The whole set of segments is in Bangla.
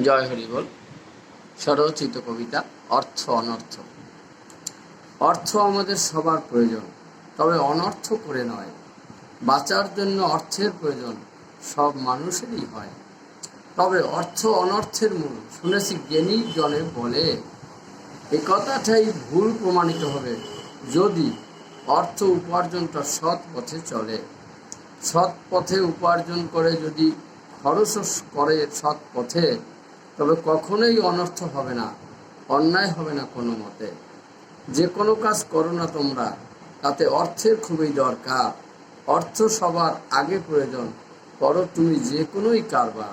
জয় হরিবল স্বরচিত কবিতা, অর্থ অনর্থ। অর্থ আমাদের সবার প্রয়োজন, তবে অনর্থ করে নয়। বাঁচার জন্য অর্থের প্রয়োজন, সব মানুষেরই হয়। তবে অর্থ অনর্থের মূল, শুনেছি জ্ঞানী জনে বলে, এ কথাটাই ভুল প্রমাণিত হবে, যদি অর্থ উপার্জনটা সৎ পথে চলে। সৎ পথে উপার্জন করে যদি খরচ করে সৎ পথে তবে কখনোই অনর্থ হবে না, অন্যায় হবে না কোনো মতে। যে কোনো কাজ করো না তোমরা, তাতে অর্থের খুবই দরকার। অর্থ সবার আগে প্রয়োজন করো তুমি যে কোনোই কারবার।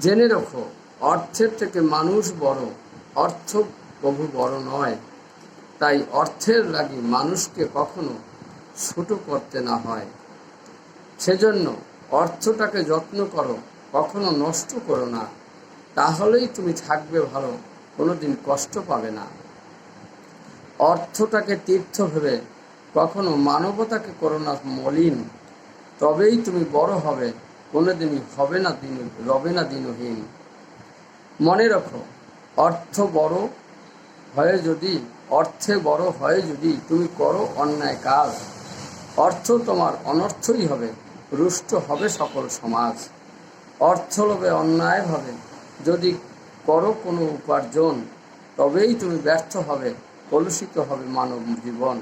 জেনে রাখো, অর্থের থেকে মানুষ বড়, অর্থ প্রভু বড় নয়। তাই অর্থের লাগি মানুষকে কখনো ছোট করতে না হয়। সেজন্য অর্থটাকে যত্ন করো, কখনো নষ্ট করো না। তাহলেই তুমি থাকবে ভালো, কোনোদিন কষ্ট পাবে না। অর্থটাকে তীর্থ ভেবে কখনো মানবতাকে করো না মলিন, তবেই তুমি বড় হবে, কোনোদিনই হবে না দিন, রবে না দিনহীন। মনে রাখো, অর্থ বড় হয়ে যদি, অর্থে বড় হয়ে যদি তুমি করো অন্যায় কাজ, অর্থ তোমার অনর্থই হবে, রুষ্ট হবে সকল সমাজ। অর্থ লোভে অন্যায় অন্যায়ভাবে যদি করো কোনো উপার্জন, তবেই তুমি ব্যর্থ হবে, কলুষিত হবে মানব জীবন।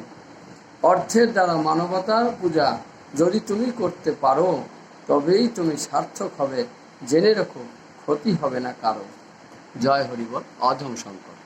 অর্থের দ্বারা মানবতার পূজা যদি তুমি করতে পারো, তবেই তুমি সার্থক হবে, জেনে রেখো, ক্ষতি হবে না কারও। জয় হরিবল, অধম শঙ্কর।